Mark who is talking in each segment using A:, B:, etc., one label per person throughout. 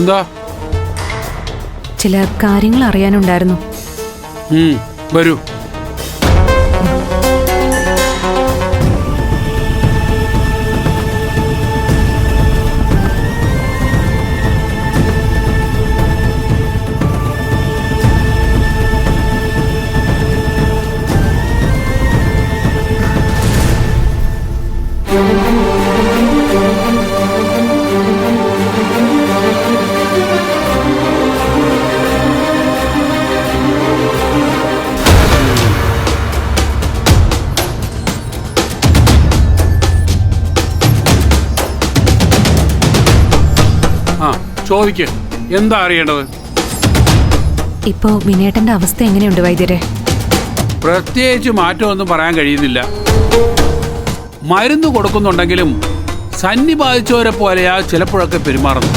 A: എന്താ?
B: ചില കാര്യങ്ങൾ അറിയാനുണ്ടായിരുന്നു.
A: വരൂ thank വരൂ. ആ ചോദിക്ക്. എന്താ അറിയേണ്ടത്?
B: ഇപ്പോ വിനേട്ടന്റെ അവസ്ഥ എങ്ങനെയുണ്ട് വൈദ്യരെ?
A: പ്രത്യേകിച്ച് മാറ്റമൊന്നും പറയാൻ കഴിയുന്നില്ല. മരുന്ന് കൊടുക്കുന്നുണ്ടെങ്കിലും സന്നി ബാധിച്ചവരെ പോലെയാ ചിലപ്പോഴൊക്കെ പെരുമാറുന്നു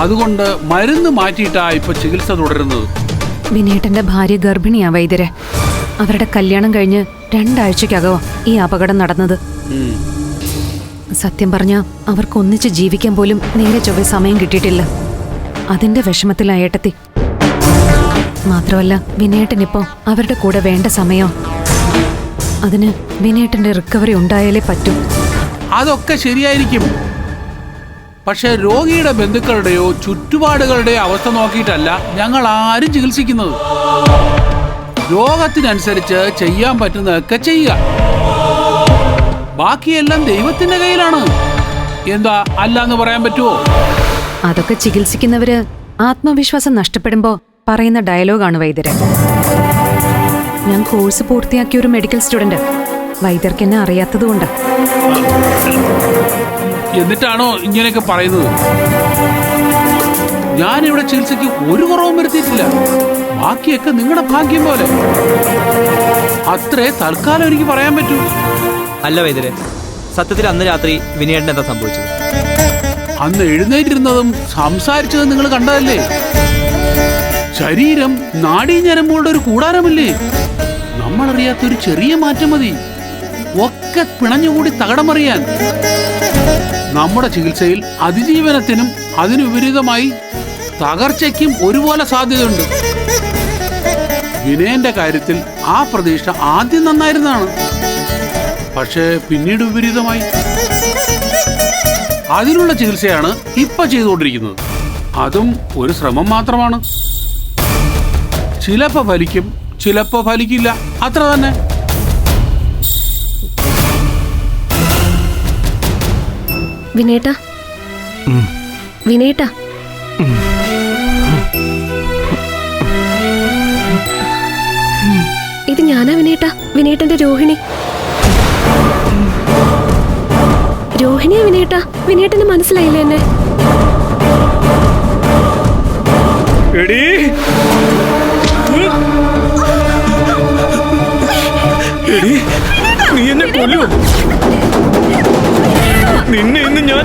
A: അതുകൊണ്ട് മരുന്ന് മാറ്റിയിട്ടാ ഇപ്പൊ ചികിത്സ തുടരുന്നത്.
B: വിനേട്ടന്റെ ഭാര്യ ഗർഭിണിയാ വൈദ്യരെ. അവരുടെ കല്യാണം കഴിഞ്ഞ് രണ്ടാഴ്ചക്കകവാ ഈ അപകടം നടന്നത്.
A: ഉം.
B: സത്യം പറഞ്ഞ അവർക്ക് ഒന്നിച്ച് ജീവിക്കാൻ പോലും നേരെ ചൊവ്വ സമയം കിട്ടിയിട്ടില്ല. അതിന്റെ വിഷമത്തിലായേട്ടത്തി മാത്രമല്ല വിനയേട്ടനിപ്പോ അവരുടെ കൂടെ വേണ്ട സമയം. അതിന് വിനയേട്ടന്റെ റിക്കവറി ഉണ്ടായാലേ പറ്റൂ.
A: അതൊക്കെ ശരിയായിരിക്കും. പക്ഷെ രോഗിയുടെ ബന്ധുക്കളുടെയോ ചുറ്റുപാടുകളുടെയോ അവസ്ഥ നോക്കിയിട്ടല്ല ഞങ്ങൾ ആരും ചികിത്സിക്കുന്നത്. രോഗത്തിനനുസരിച്ച് ചെയ്യാൻ പറ്റുന്നതൊക്കെ ചെയ്യുക. ബാക്കിയെല്ലാം ദൈവത്തിന്റെ കയ്യിലാണ്. എന്താ അല്ല എന്ന് പറയാൻ പറ്റുമോ
B: അതൊക്കെ ചികിത്സിക്കുന്നവര് ആത്മവിശ്വാസം നഷ്ടപ്പെടുമ്പോ പറയുന്ന ഡയലോഗാണ് വൈദ്യരെ. ഞാൻ കോഴ്സ് പൂർത്തിയാക്കിയ ഒരു മെഡിക്കൽ സ്റ്റുഡന്റ് വൈദ്യർക്ക് എന്നെ അറിയാത്തതുകൊണ്ട്.
A: എന്നിട്ടാണോ ഇങ്ങനെയൊക്കെ പറയുന്നത്? ഞാൻ ഇവിടെ ചികിത്സയ്ക്ക് ഒരു കുറവും വരുത്തിയിട്ടില്ല. ബാക്കിയൊക്കെ നിങ്ങളുടെ ഭാഗ്യം പോലെ. അത്രേ തൽക്കാലം എനിക്ക് പറയാൻ പറ്റൂ.
C: അല്ല വൈദ്യരെ സത്യത്തിൽ അന്ന് രാത്രി വിനയേട്ടൻ എന്താ സംഭവിച്ചത്?
A: അന്ന് എഴുന്നേറ്റിരുന്നതും സംസാരിച്ചതും നിങ്ങൾ കണ്ടതല്ലേ? ശരീരം നാടീഞരമ്പുകളുടെ ഒരു കൂടാരമല്ലേ? നമ്മളറിയാത്ത ഒരു ചെറിയ മാറ്റം മതി. ഒക്കെ പിണഞ്ഞുകൂടി തകടമറിയാൻ. നമ്മുടെ ചികിത്സയിൽ അതിജീവനത്തിനും അതിനു വിപരീതമായി തകർച്ചയ്ക്കും ഒരുപോലെ സാധ്യതയുണ്ട്. വിനയന്റെ കാര്യത്തിൽ ആ പ്രതീക്ഷ ആദ്യം നന്നായിരുന്നതാണ്. പക്ഷേ പിന്നീട് വിപരീതമായി. അതിനുള്ള ചികിത്സയാണ് ഇപ്പൊ ചെയ്തുകൊണ്ടിരിക്കുന്നത്. അതും ഒരു ശ്രമം മാത്രമാണ്. ചിലപ്പോ ഫലിക്കും ചിലപ്പോ ഫലിക്കില്ല. അത്ര തന്നെ.
D: വിനേട്ട. വിനേട്ടാ. ഇത് ഞാനാ വിനേട്ടാ. വിനേട്ടന്റെ രോഹിണി. രോഹിണിയാ വിനേട്ട വിനേട്ടന് മനസ്സിലായില്ലേ എന്നെ?
E: എടി. എടീ നീ എന്നെ കൊല്ലു. നിന്നെ ഇന്ന് ഞാൻ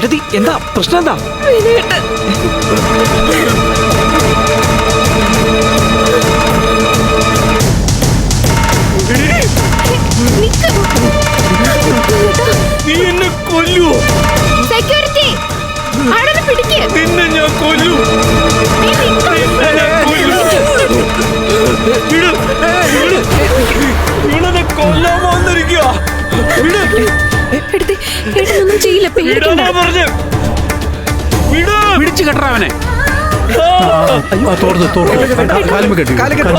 C: എടതി എന്താ? പ്രശ്നം എന്താ?
A: പിടിച്ചു കെട്ടറ
E: അവനെ.
F: അയ്യോ തോർത്ത് തോർത്ത്. കാലുമ്പ് കെട്ടി കാലുമ്പ് കെട്ടി.